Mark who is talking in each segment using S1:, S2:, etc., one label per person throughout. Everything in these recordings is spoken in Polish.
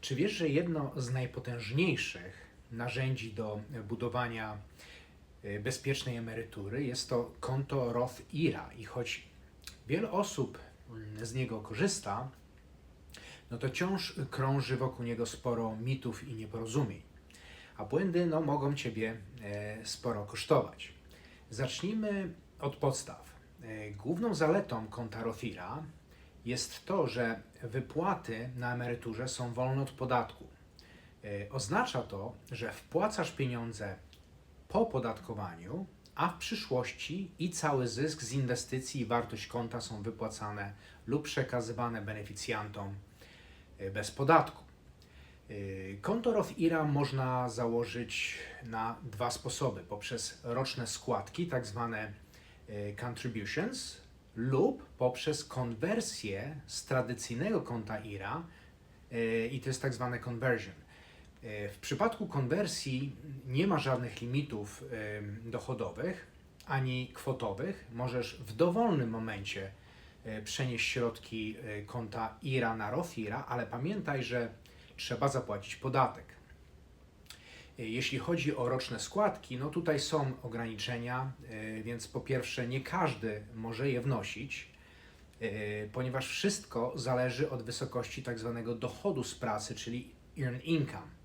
S1: Czy wiesz, że jedno z najpotężniejszych narzędzi do budowania y, bezpiecznej emerytury jest to konto Roth IRA i choć wiele osób mm, z niego korzysta, no to wciąż krąży wokół niego sporo mitów i nieporozumień. A błędy no, mogą Ciebie e, sporo kosztować. Zacznijmy od podstaw. E, Główną zaletą konta Rothira jest to, że wypłaty na emeryturze są wolne od podatku. E, Oznacza to, że wpłacasz pieniądze po podatkowaniu, a w przyszłości i cały zysk z inwestycji i wartość konta są wypłacane lub przekazywane beneficjantom e, bez podatku. E, Konto Roth IRA można założyć na dwa sposoby: poprzez roczne składki, tak zwane contributions, lub poprzez konwersję z tradycyjnego konta IRA e, i to jest tak zwane conversion. E, W przypadku konwersji nie ma żadnych limitów em, dochodowych ani kwotowych. Możesz w dowolnym momencie e, przenieść środki e, konta IRA na Roth IRA, ale pamiętaj, że trzeba zapłacić podatek. E, Jeśli chodzi o roczne składki, no tutaj są ograniczenia, e, więc po pierwsze nie każdy może je wnosić, e, ponieważ wszystko zależy od wysokości tak zwanego dochodu z pracy, czyli earned income.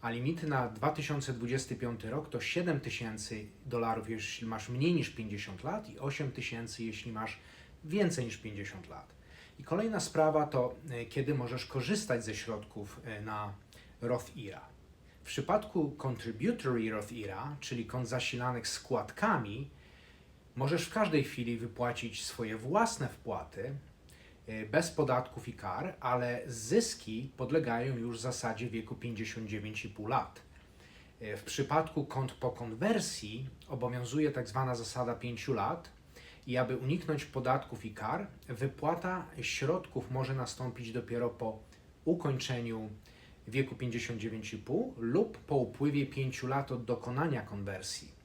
S1: A limity na 2025 rok to 7 tysięcy dolarów, jeśli masz mniej niż 50 lat i 8 tysięcy, jeśli masz więcej niż 50 lat. I kolejna sprawa to, kiedy możesz korzystać ze środków na Roth IRA. Przypadku Contributory Roth IRA, czyli kont zasilanych składkami, możesz w każdej chwili wypłacić swoje własne wpłaty e, bez podatków i kar, ale zyski podlegają już zasadzie wieku 59,5 lat. E, W przypadku kont po konwersji obowiązuje tak zwana zasada 5 lat i aby uniknąć podatków i kar, wypłata środków może nastąpić dopiero po ukończeniu wieku 59,5 lub po upływie 5 lat od dokonania konwersji.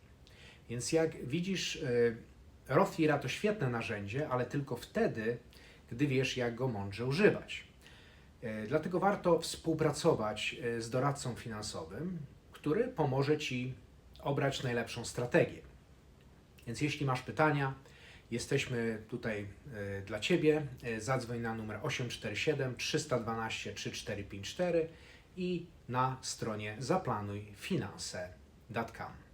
S1: Więc jak widzisz, e, Roth IRA to świetne narzędzie, ale tylko wtedy, gdy wiesz, jak go mądrze używać. E, Dlatego warto współpracować e, z doradcą finansowym, który pomoże Ci obrać najlepszą strategię. Więc jeśli masz pytania, jesteśmy tutaj dla Ciebie. Zadzwoń na numer 847 312 3454 i na stronie zaplanujfinanse.com.